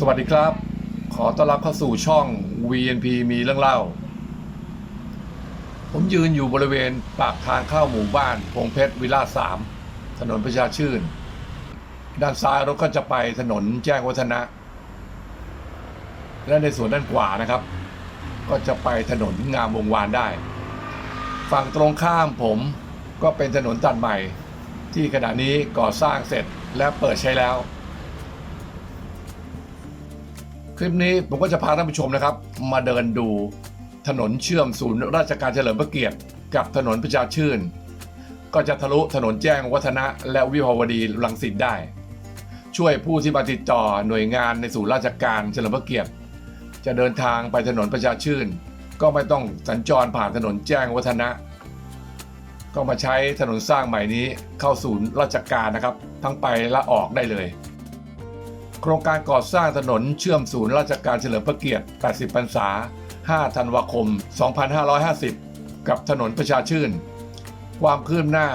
สวัสดีครับ ขอต้อนรับเข้าสู่ช่อง VNP มีเรื่องเล่า ผมยืนอยู่บริเวณปากทางเข้าหมู่บ้านพงเพชรวิลล่าสามถนนประชาชื่น ด้านซ้ายรถก็จะไปถนนแจ้งวัฒนะ และในส่วนด้านขวานะครับ ก็จะไปถนนงามวงวานได้ ฝั่งตรงข้ามผมก็เป็นถนนตัดใหม่ ที่ขณะนี้ก่อสร้างเสร็จและเปิดใช้แล้ว คลิปนี้ผมก็จะพาท่านผู้ชมนะครับ มาเดินดูถนนเชื่อมศูนย์ราชการเฉลิมพระเกียรติกับถนนประชาชื่น ก็จะทะลุถนนแจ้งวัฒนะ และวิภาวดีรังสิตได้ ช่วยผู้ที่มาติดต่อหน่วยงานในศูนย์ราชการเฉลิมพระเกียรติ จะเดินทางไปถนนประชาชื่น ก็ไม่ต้องสัญจรผ่านถนนแจ้งวัฒนะ ก็มาใช้ถนนสร้างใหม่นี้เข้าศูนย์ราชการนะครับ ทั้งไปและออกได้เลย ครงการก่อสร้างถนนเชื่อมศูนย์ราชการเฉลิมพระเกียรติ 80 พรรษา 5 ธันวาคม 2550 กับถนนประชาชื่น ความคืบหน้า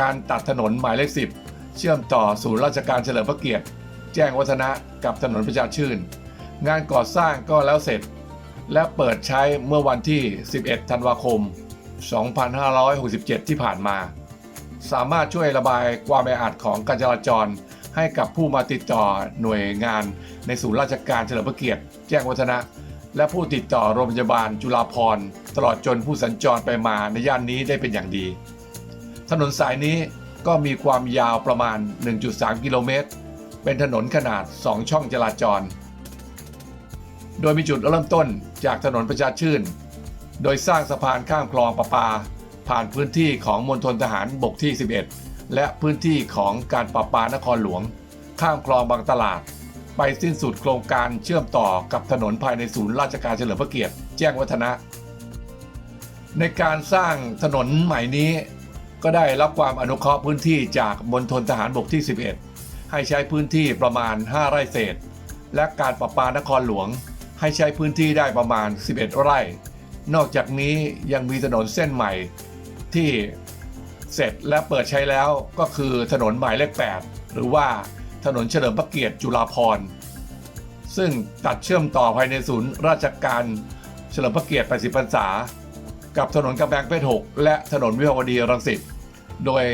การตัดถนนหมายเลข 10 เชื่อมต่อศูนย์ราชการเฉลิมพระเกียรติ แจ้งวัฒนะกับถนนประชาชื่น งานก่อสร้างก็แล้วเสร็จ และเปิดใช้เมื่อวันที่ 11 ธันวาคม 2567 ที่ผ่านมา สามารถช่วยระบายความแออัดของการจราจร ให้กับผู้มาติดต่อหน่วยงานในศูนย์ราชการเฉลิมพระเกียรติ แจ้งวัฒนะ และผู้ติดต่อโรงพยาบาลจุฬาภรณ์ตลอดจนผู้สัญจรไปมาในย่านนี้ได้เป็นอย่างดี ถนนสายนี้ก็มีความยาวประมาณ 1.3 กิโลเมตร เป็นถนนขนาด 2 ช่องจราจร โดยมีจุดเริ่มต้นจากถนนประชาชื่น โดยสร้างสะพานข้ามคลองประปา ผ่านพื้นที่ของมณฑลทหารบกที่ 11 และพื้นที่ของการประปานครหลวง ข้ามคลองบางตลาด ไปสิ้นสุดโครงการเชื่อมต่อกับถนนภายในศูนย์ราชการเฉลิมพระเกียรติแจ้งวัฒนะ ในการสร้างถนนใหม่นี้ ก็ได้รับความอนุเคราะห์พื้นที่จากมณฑลทหารบกที่ 11 ให้ใช้พื้นที่ประมาณ 5 ไร่เศษ และการประปานครหลวง ให้ใช้พื้นที่ได้ประมาณ 11 ไร่ นอกจากนี้ยังมีถนนเส้นใหม่ที่ เสร็จและเปิดใช้แล้วก็คือถนนหมายเลข 8 หรือว่าถนนเฉลิมพระเกียรติจุฬาภรณ์ซึ่งตัดเชื่อมต่อภายในศูนย์ราชการเฉลิมพระเกียรติ 80 พรรษา กับถนนกำแพงเพชร 6 และถนนวิภาวดีรังสิต โดย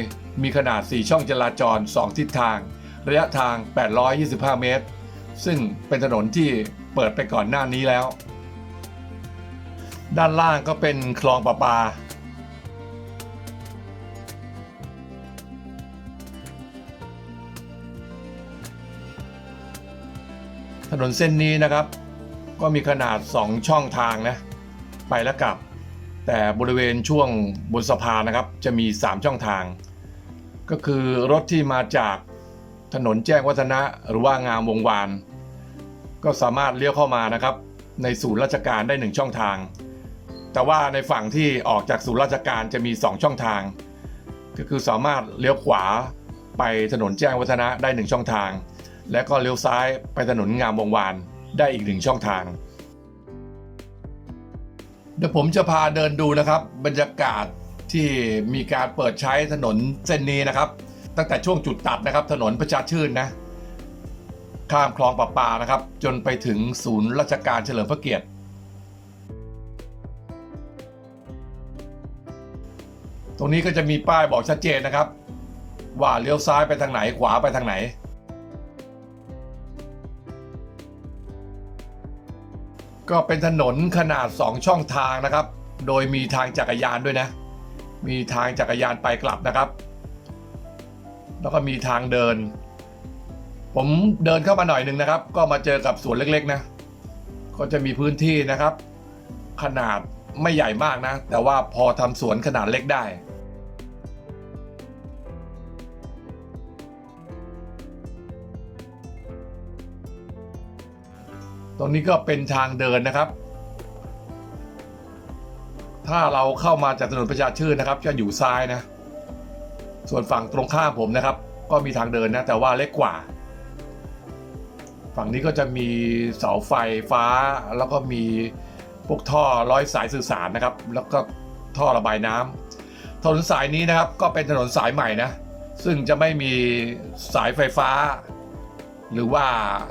มีขนาด 4 ช่องจราจร 2 ทิศทาง ระยะทาง 825 เมตร ซึ่งเป็นถนนที่เปิดไปก่อนหน้านี้แล้ว ด้านล่างก็เป็นคลองประปา ถนนเส้นนี้นะครับ ก็มีขนาด 2 ช่องทางนะไปและกลับ แต่บริเวณช่วงบนสะพานนะครับ จะมี 3 ช่องทาง ก็คือรถที่มาจากถนนแจ้งวัฒนะหรือว่างามวงวาน ก็สามารถเลี้ยวเข้ามานะครับ ในศูนย์ราชการได้ 1 ช่องทาง แต่ว่าในฝั่งที่ออกจากศูนย์ราชการจะมี 2 ช่องทาง ก็คือสามารถเลี้ยวขวาไปถนนแจ้งวัฒนะได้ 1 ช่องทาง และก็เลี้ยวซ้ายไปถนนงามวงวานได้อีกหนึ่งช่องทาง เดี๋ยวผมจะพาเดินดูนะครับ บรรยากาศที่มีการเปิดใช้ถนนเส้นนี้นะครับ ตั้งแต่ช่วงจุดตัดนะครับ ถนนประชาชื่นนะข้ามคลองประปานะครับ จนไปถึงศูนย์ราชการเฉลิมพระเกียรติ ตรงนี้ก็จะมีป้ายบอกชัดเจนนะครับ ว่าเลี้ยวซ้ายไปทางไหนขวาไปทางไหน ก็เป็นถนนขนาด 2 ช่องทางนะครับ โดยมีทางจักรยานด้วยนะ มีทางจักรยานไปกลับนะครับ แล้วก็มีทางเดิน ผมเดินเข้ามาหน่อยหนึ่งนะครับ ก็มาเจอกับสวนเล็กๆนะ ก็จะมีพื้นที่นะครับ ขนาดไม่ใหญ่มากนะ แต่ว่าพอทำสวนขนาดเล็กได้ ตรงนี้ก็เป็นทางเดินนะครับ ถ้าเราเข้ามาจากถนนประชาชื่นนะครับ จะอยู่ซ้ายนะ ส่วนฝั่งตรงข้ามผมนะครับ ก็มีทางเดินนะ แต่ว่าเล็กกว่า ฝั่งนี้ก็จะมีเสาไฟฟ้า แล้วก็มีพวกท่อร้อยสายสื่อสารนะครับ แล้วก็ท่อระบายน้ำถนนสายนี้นะครับ ก็เป็นถนนสายใหม่นะ ซึ่งจะไม่มีสายไฟฟ้า หรือว่า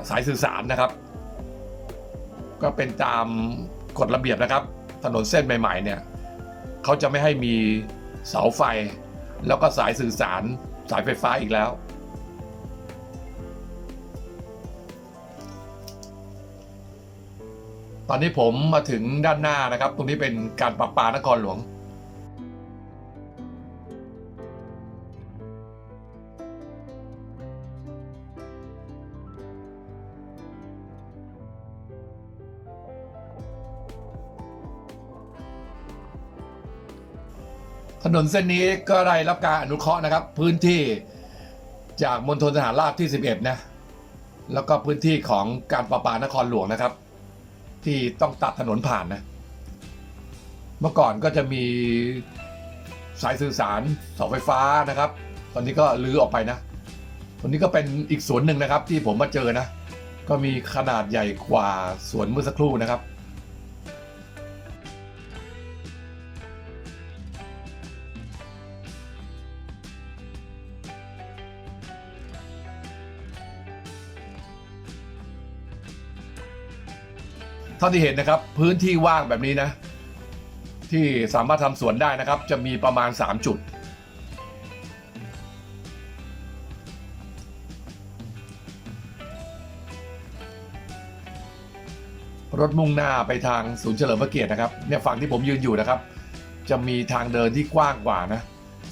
สายสื่อสารนะครับ ก็เป็นตามกฎระเบียบนะครับ ถนนเส้นใหม่ๆเนี่ยเขาจะไม่ให้มีเสาไฟ แล้วก็สายสื่อสารสายไฟฟ้าอีกแล้ว ตอนนี้ผมมาถึงด้านหน้านะครับ ตรงนี้เป็นการประปานครหลวง ถนนเส้นนี้ก็ได้รับการอนุเคราะห์นะครับ พื้นที่จากมณฑลทหารราบที่ 11 นะ แล้วก็พื้นที่ของการประปานครหลวงนะครับ ที่ต้องตัดถนนผ่านนะ เมื่อก่อนก็จะมีสายสื่อสารเสาไฟฟ้านะครับ ตอนนี้ก็ลื้อออกไปนะตรงนี้ก็เป็นอีกสวนหนึ่งนะครับ ที่ผมมาเจอนะ ก็มีขนาดใหญ่กว่าสวนเมื่อสักครู่นะครับ เท่าที่เห็นนะครับ พื้นที่ว่างแบบนี้นะ ที่สามารถทำสวนได้นะครับ จะมีประมาณ 3 จุด รถมุ่งหน้าไปทางศูนย์เฉลิมพระเกียรตินะครับเนี่ยฝั่งที่ผมยืนอยู่นะครับ จะมีทางเดินที่กว้างกว่านะ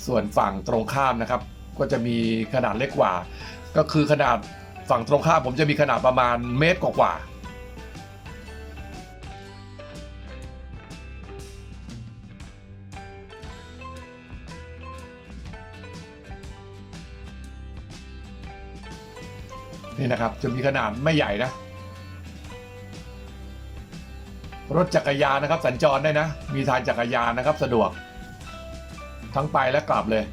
ส่วนฝั่งตรงข้ามนะครับ ก็จะมีขนาดเล็กกว่า ก็คือขนาดฝั่งตรงข้ามผมจะมีขนาดประมาณเมตรกว่าๆ นี่นะครับจะมีขนาดไม่ใหญ่นะ รถจักรยานนะครับ สัญจรได้นะ มีทางจักรยานนะครับ สะดวก ทั้งไปและกลับเลย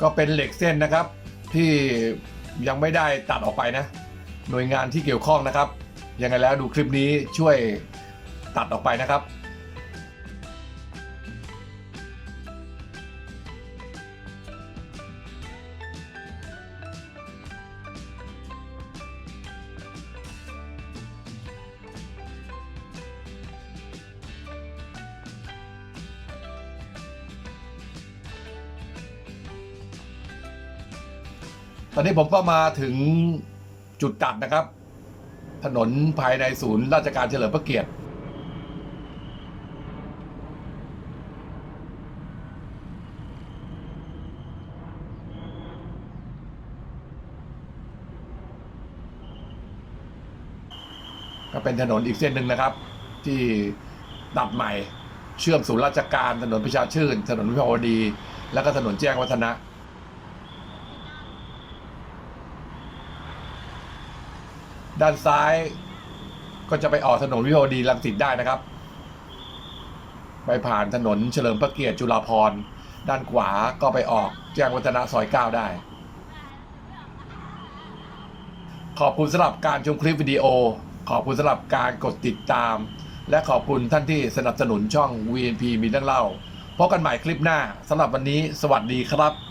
ก็เป็นเหล็กเส้นนะครับ ที่ยังไม่ได้ตัดออกไปนะ หน่วยงานที่เกี่ยวข้องนะครับ ยังไงแล้วดูคลิปนี้ช่วยตัดออกไปนะครับ ตอนนี้ผมก็มาถึงจุดตัดนะครับ ถนนภายในศูนย์ราชการเฉลิมพระเกียรติก็เป็นถนนอีกเส้นหนึ่งนะครับ ที่ตัดใหม่เชื่อมศูนย์ราชการถนนประชาชื่น ถนนวิภาวดี แล้วก็ถนนแจ้งวัฒนะ ด้านซ้ายก็จะไปออกถนนวิภาวดีรังสิตได้นะครับ ไปผ่านถนนเฉลิมพระเกียรติจุฬาภรณ์ด้านขวาก็ไปออกแจ้งวัฒนะซอยเก้าได้ ขอบคุณสำหรับการชมคลิปวิดีโอ ขอบคุณสำหรับการกดติดตาม และขอบคุณท่านที่สนับสนุนช่อง VNP มีเรื่องเล่าพบกันใหม่คลิปหน้าสำหรับวันนี้ สวัสดีครับ